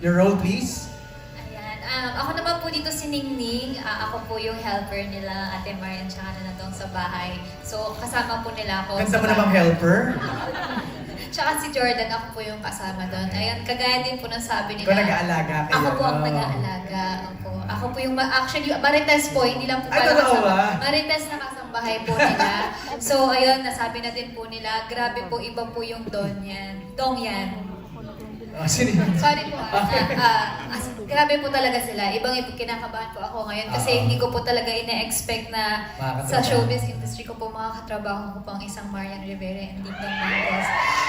Your role, please. Ayan. Um, ako naman po dito si Ningning. Ah, ako po yung helper nila, Ate Marian, tsaka na natong sa bahay. So, kasama po nila ako. Ganda sa mo bahay. namang helper. Tsaka si Jordan, ako po yung kasama doon. Ayan, kagaya din po ng sabi nila. Ikaw nag-aalaga kayo. Ako po ang nag-aalaga. Ako, ako po yung, ma- actually, Marites po, hindi lang po Ay, pala totoo kasama. ba? Marites na kasambahay po nila. so, ayun, nasabi na din po nila, grabe po, iba po yung don yan. Dong yan. Ah, sino yun? Sorry po ah. Ah, ah, as- grabe po talaga sila. Ibang ibang kinakabahan po ako ngayon kasi Oo. hindi ko po talaga ina-expect na Makakatrabaho. sa showbiz industry ko po makakatrabaho ko po ang isang Marian Rivera and Dingdong Marquez.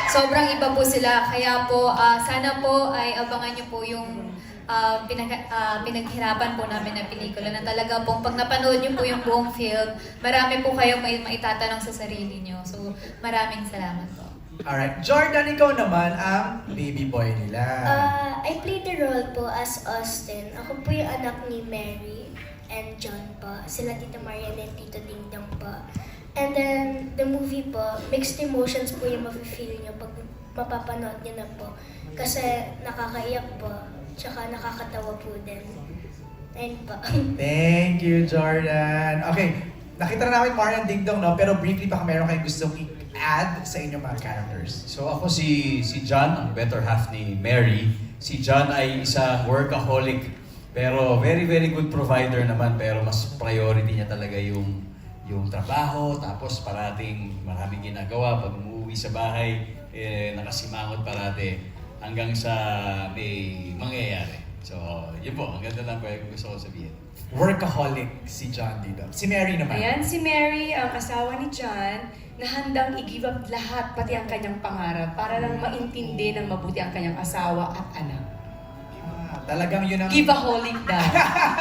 Sobrang iba po sila. Kaya po, ah, sana po ay abangan niyo po yung ah, pinag- ah, pinaghirapan po namin na pelikula na talaga pong pag napanood niyo po yung buong film, marami po kayong may maitatanong sa sarili niyo. So, maraming salamat po. Alright. Jordan, ikaw naman ang baby boy nila. Uh, I played the role po as Austin. Ako po yung anak ni Mary and John po. Sila Tita Marian and Tito Dingdong po. And then, the movie po, mixed emotions po yung mafe-feel nyo pag mapapanood nyo na po. Kasi nakakaiyak po, tsaka nakakatawa po din. Ayun po. Thank you, Jordan. Okay, nakita na namin Marian Dingdong, no? Pero briefly, baka meron kayong gustong i-add sa inyong mga characters. So ako si si John, ang better half ni Mary. Si John ay isang workaholic pero very very good provider naman pero mas priority niya talaga yung yung trabaho tapos parating maraming ginagawa pag umuwi sa bahay eh, nakasimangot parate hanggang sa may mangyayari. So, yun po, ang ganda lang yung gusto ko sabihin. Workaholic si John dito. Si Mary naman. Ayan, si Mary, ang asawa ni John, na handang i-give up lahat, pati ang kanyang pangarap, para lang maintindi ng mabuti ang kanyang asawa at anak. Ah, talagang yun ang... Give-aholic daw.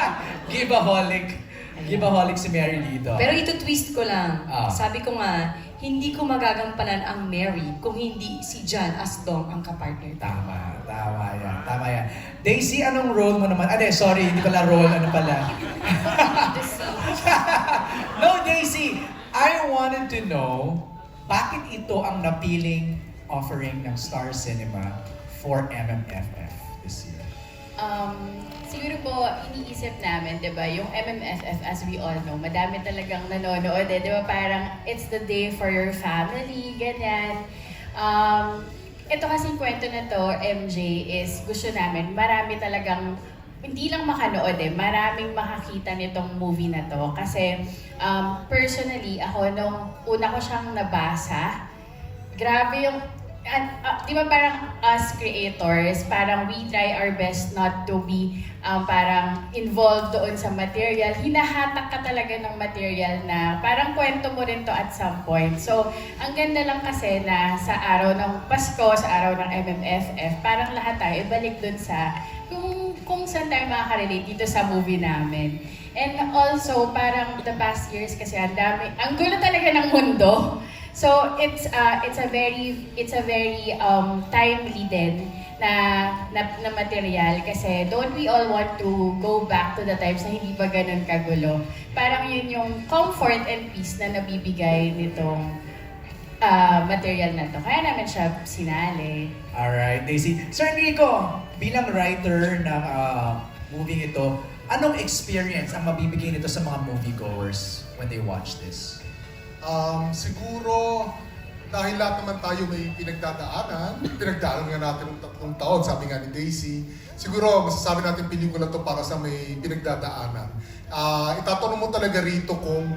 Give-aholic. Give-aholic si Mary dito. Pero ito twist ko lang. Ah. Sabi ko nga, hindi ko magagampanan ang Mary kung hindi si John as Dong ang kapartner. Tama, tama yan, tama yan. Daisy, anong role mo naman? Ade, sorry, hindi pala role, ano pala? no, Daisy, I wanted to know, bakit ito ang napiling offering ng Star Cinema for MMFF this year? Um, siguro po, iniisip namin, di ba, yung MMFF, as we all know, madami talagang nanonood, eh, di ba, parang it's the day for your family, ganyan. Um, ito kasing kwento na to, MJ, is gusto namin, marami talagang, hindi lang makanood eh, maraming makakita nitong movie na to. Kasi, um, personally, ako, nung una ko siyang nabasa, grabe yung at, ah, di ba parang us creators, parang we try our best not to be um, parang involved doon sa material. Hinahatak ka talaga ng material na parang kwento mo rin to at some point. So, ang ganda lang kasi na sa araw ng Pasko, sa araw ng MMFF, parang lahat tayo ibalik doon sa kung, kung saan tayo makaka-relate dito sa movie namin. And also, parang the past years kasi ang dami, ang gulo talaga ng mundo. So it's uh, it's a very it's a very um, timely din na, na na material kasi don't we all want to go back to the times na hindi pa ganun kagulo. Parang yun yung comfort and peace na nabibigay nitong uh, material na to. Kaya namin siya sinali. Alright, Daisy. Sir Enrico, bilang writer ng uh, movie ito, anong experience ang mabibigay nito sa mga moviegoers when they watch this? Um, siguro, dahil lahat naman tayo may pinagdadaanan, pinagdaanan nga natin ng tatlong taon, sabi nga ni Daisy, siguro masasabi natin pelikula to para sa may pinagdadaanan. Ah, itatanong mo talaga rito kung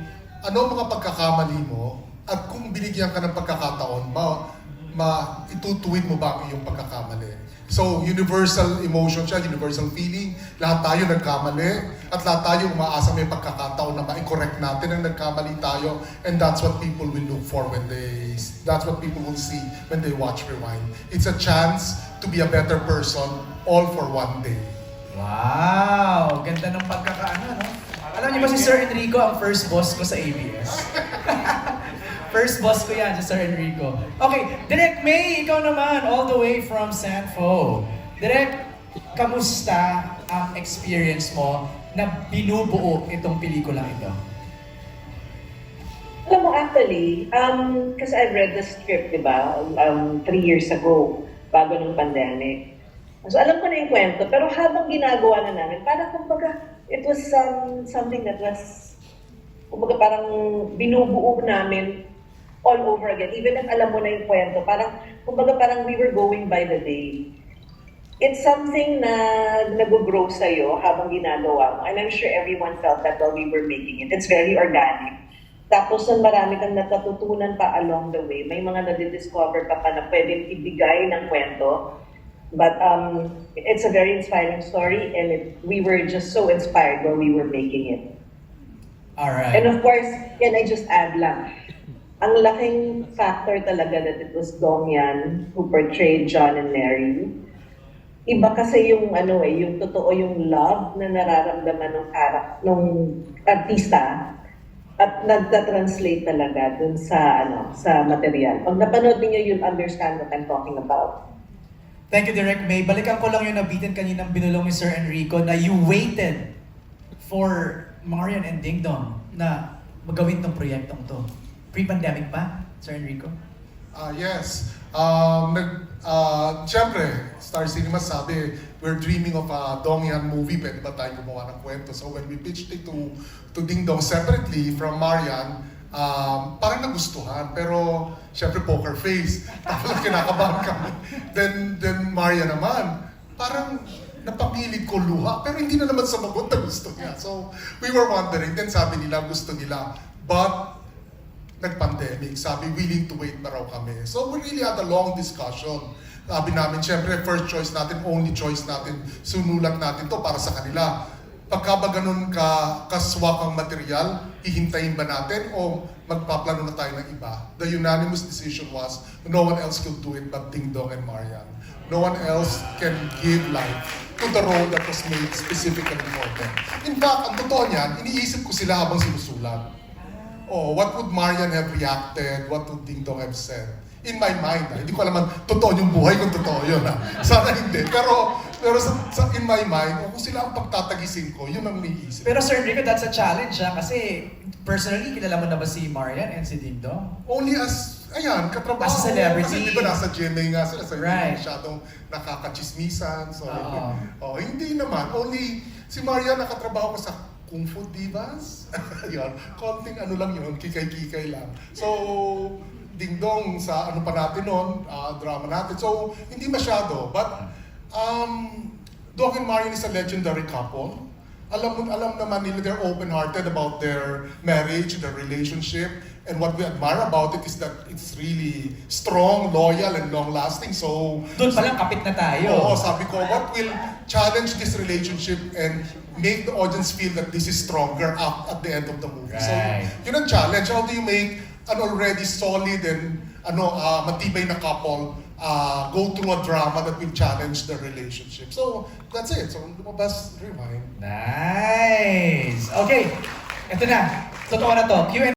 ano ang mga pagkakamali mo at kung binigyan ka ng pagkakataon, ma, ma itutuwid mo ba ang iyong pagkakamali. So, universal emotion siya, universal feeling. Lahat tayo nagkamali at lahat tayo umaasa may pagkakataon na ma-correct natin ang nagkamali tayo and that's what people will look for when they, that's what people will see when they watch Rewind. It's a chance to be a better person all for one day. Wow! Ganda ng pagkakaano, no? Alam niyo ba si Sir Enrico ang first boss ko sa ABS? first boss ko yan, si Sir Enrico. Okay, Direk May, ikaw naman, all the way from Sanfo. Direk, kamusta ang experience mo na binubuo itong pelikulang ito? Alam mo, actually, um, kasi I've read the script, di ba, um, three years ago, bago ng pandemic. So alam ko na yung kwento, pero habang ginagawa na namin, parang kumbaga, it was um, something that was, kumbaga parang binubuo namin all over again. Even if alam mo na yung kwento, parang, kumbaga parang we were going by the day. It's something na nag-grow sa'yo habang ginagawa mo. And I'm sure everyone felt that while we were making it. It's very organic. Tapos nun marami kang natututunan pa along the way. May mga nadidiscover ka pa na pwedeng ibigay ng kwento. But um, it's a very inspiring story and it, we were just so inspired while we were making it. Alright. And of course, can I just add lang, ang laking factor talaga that it was Dong Yan who portrayed John and Mary. Iba kasi yung ano eh, yung totoo yung love na nararamdaman ng karak nung artista at nagta-translate talaga dun sa ano sa material. Pag napanood niyo you'll understand what I'm talking about. Thank you, Direk May. Balikan ko lang yung nabitin kaninang binulong ni Sir Enrico na you waited for Marian and Ding Dong na magawin tong proyektong to. Pre-pandemic pa, Sir Enrico? Ah, yes. Um, nag, uh, Siyempre, Star Cinema sabi, we're dreaming of a Dong Yan movie, pwede ba tayo gumawa ng kwento? So when we pitched it to, to Ding Dong separately from Marian, um, parang nagustuhan. Pero, siyempre, poker face. Tapos kinakabahan kami. Then, then Marian naman, parang napapilit ko luha, pero hindi na naman sumagot na gusto niya. So, we were wondering, then sabi nila, gusto nila. But, nag-pandemic, sabi willing to wait na raw kami. So we really had a long discussion. Sabi namin, syempre first choice natin, only choice natin, sunulat natin to para sa kanila. Pagka ba ganun ka, kaswak ang material, hihintayin ba natin o magpaplano na tayo ng iba? The unanimous decision was, no one else could do it but Ding Dong and Marian. No one else can give life to the role that was made specifically for them. In fact, ang totoo niyan, iniisip ko sila habang sinusulat oh, what would Marian have reacted? What would Ding Dong have said? In my mind, ah, hindi ko alam totoo yung buhay kung totoo yun. Ah. Sana hindi. Pero, pero sa, sa, in my mind, oh, kung sila ang pagtatagisin ko, yun ang iniisip. Pero Sir Enrico, that's a challenge ha? Kasi personally, kilala mo na ba si Marian and si Ding Dong? Only as, ayan, katrabaho. As a celebrity. Kasi di ba nasa GMA nga sila, so Right. hindi masyadong nakakachismisan. So, Oo. oh, hindi naman. Only, si Marian nakatrabaho ko sa Kung Fu Divas. yun, konting ano lang yun, kikay-kikay lang. So, Ding Dong sa ano pa natin noon, ah, drama natin. So, hindi masyado. But, um, Doc and Marian is a legendary couple. Alam alam naman nila they're open-hearted about their marriage, their relationship. And what we admire about it is that it's really strong, loyal, and long-lasting. So, Doon pa lang kapit na tayo. Oo, sabi ko, what will challenge this relationship and make the audience feel that this is stronger up at the end of the movie. So, Right. yun ang challenge. How do you make an already solid and ano ah, matibay na couple ah, go through a drama that will challenge the relationship? So, that's it. So, lumabas, rewind. Nice! Okay, ito na. Totoo na to. Q&A